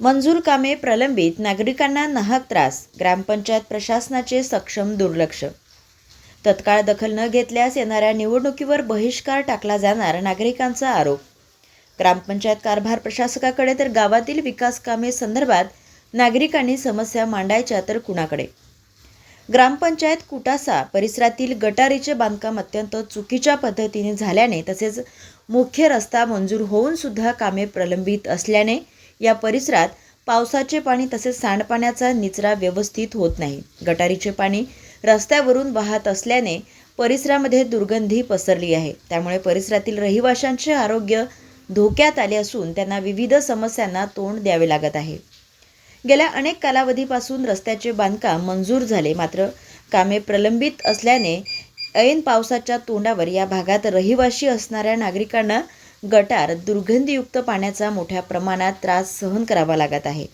मंजूर कामे प्रलंबित नागरिकांना नाहक त्रास ग्रामपंचायत प्रशासनाचे सक्षम दुर्लक्ष. तत्काळ दखल न घेतल्यास येणाऱ्या निवडणुकीवर बहिष्कार टाकला जाणार नागरिकांचा आरोप. ग्रामपंचायत कारभार प्रशासकाकडे तर गावातील विकास कामे संदर्भात नागरिकांनी समस्या मांडायच्या तर कुणाकडे? ग्रामपंचायत कुटासा परिसरातील गटारीचे बांधकाम अत्यंत चुकीच्या पद्धतीने झाल्याने तसेच मुख्य रस्ता मंजूर होऊन सुद्धा कामे प्रलंबित असल्याने या परिसरात पावसाचे पाणी तसेच सांडपाण्याचा निचरा व्यवस्थित होत नाही. गटारीचे पाणी रस्त्यावरून वाहत असल्याने परिसरामध्ये दुर्गंधी पसरली आहे. त्यामुळे परिसरातील रहिवाशांचे आरोग्य धोक्यात आले असून त्यांना विविध समस्यांना तोंड द्यावे लागत आहे. गेल्या अनेक कालावधीपासून रस्त्याचे बांधकाम मंजूर झाले मात्र कामे प्रलंबित असल्याने ऐन पावसाच्या तोंडावर या भागात रहिवाशी असणाऱ्या नागरिकांना गटार दुर्गंधीयुक्त पाण्याचा मोठ्या प्रमाणात त्रास सहन करावा लागत आहे.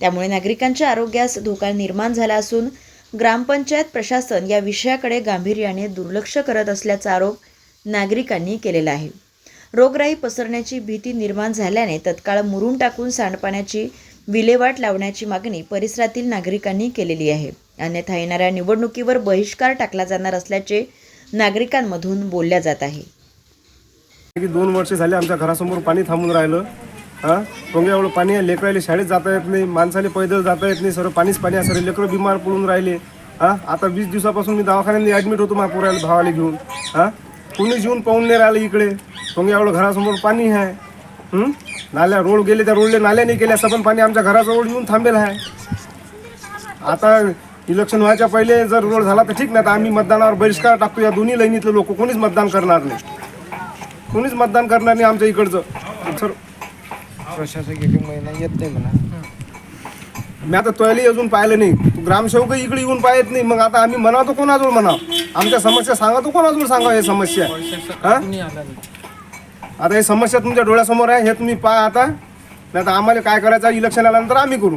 त्यामुळे नागरिकांच्या आरोग्यास धोका निर्माण झाला असून ग्रामपंचायत प्रशासन या विषयाकडे गांभीर्याने दुर्लक्ष करत असल्याचा आरोप नागरिकांनी केलेला आहे. रोगराई पसरण्याची भीती निर्माण झाल्याने तत्काळ मुरून टाकून सांडपाण्याची विल्हेवाट लावण्याची मागणी परिसरातील नागरिकांनी केलेली आहे. अन्यथा येणाऱ्या निवडणुकीवर बहिष्कार टाकला जाणार असल्याचे नागरिकांमधून बोलल्या जात आहे. की दोन वर्ष झाले आमच्या घरासमोर पाणी थांबून राहिलं. हां? टोंग्या एवढं पाणी आहे लेकरायले शाळेत जाता येत नाही माणसाले पैदल जाता येत नाही सर्व पाणीच पाणी आहे सर्व लेकरं बिमार पडून राहिले. हां? आता वीस दिवसापासून मी दवाखान्यात ॲडमिट होतो माझ्या पोराला भावाला घेऊन. हां? कुणीच येऊन पाहून नाही राहिलं इकडे. टोंग्या एवढं घरासमोर पाणी आहे. नाल्या रोड गेले त्या रोडले नाल्या नाही गेल्या असं पण पाणी आमच्या घराजवळ येऊन थांबेल आहे. आता इलेक्शन व्हायच्या पहिले जर रोड झाला तर ठीक नाही तर आम्ही मतदानावर बहिष्कार टाकतो या दोन्ही लैनीतले लोक कोणीच मतदान करणार नाही. कोणीच मतदान करणार नाही आमच्या इकडचं. सर प्रशासक एक महिना येत नाही म्हणा. मी आता तोयली अजून पाहिलं नाही. ग्रामसेवक इकडे येऊन पाहत नाही. मग आता आम्ही म्हणा तो कोणाजवळ म्हणा आमच्या समस्या सांगा तो कोणाजवळ सांगा हे समस्या? हा? आता हे समस्या तुमच्या डोळ्यासमोर आहे हे तुम्ही पहा आता. नाही तर आम्हाला काय करायचं इलेक्शन आल्यानंतर आम्ही करू.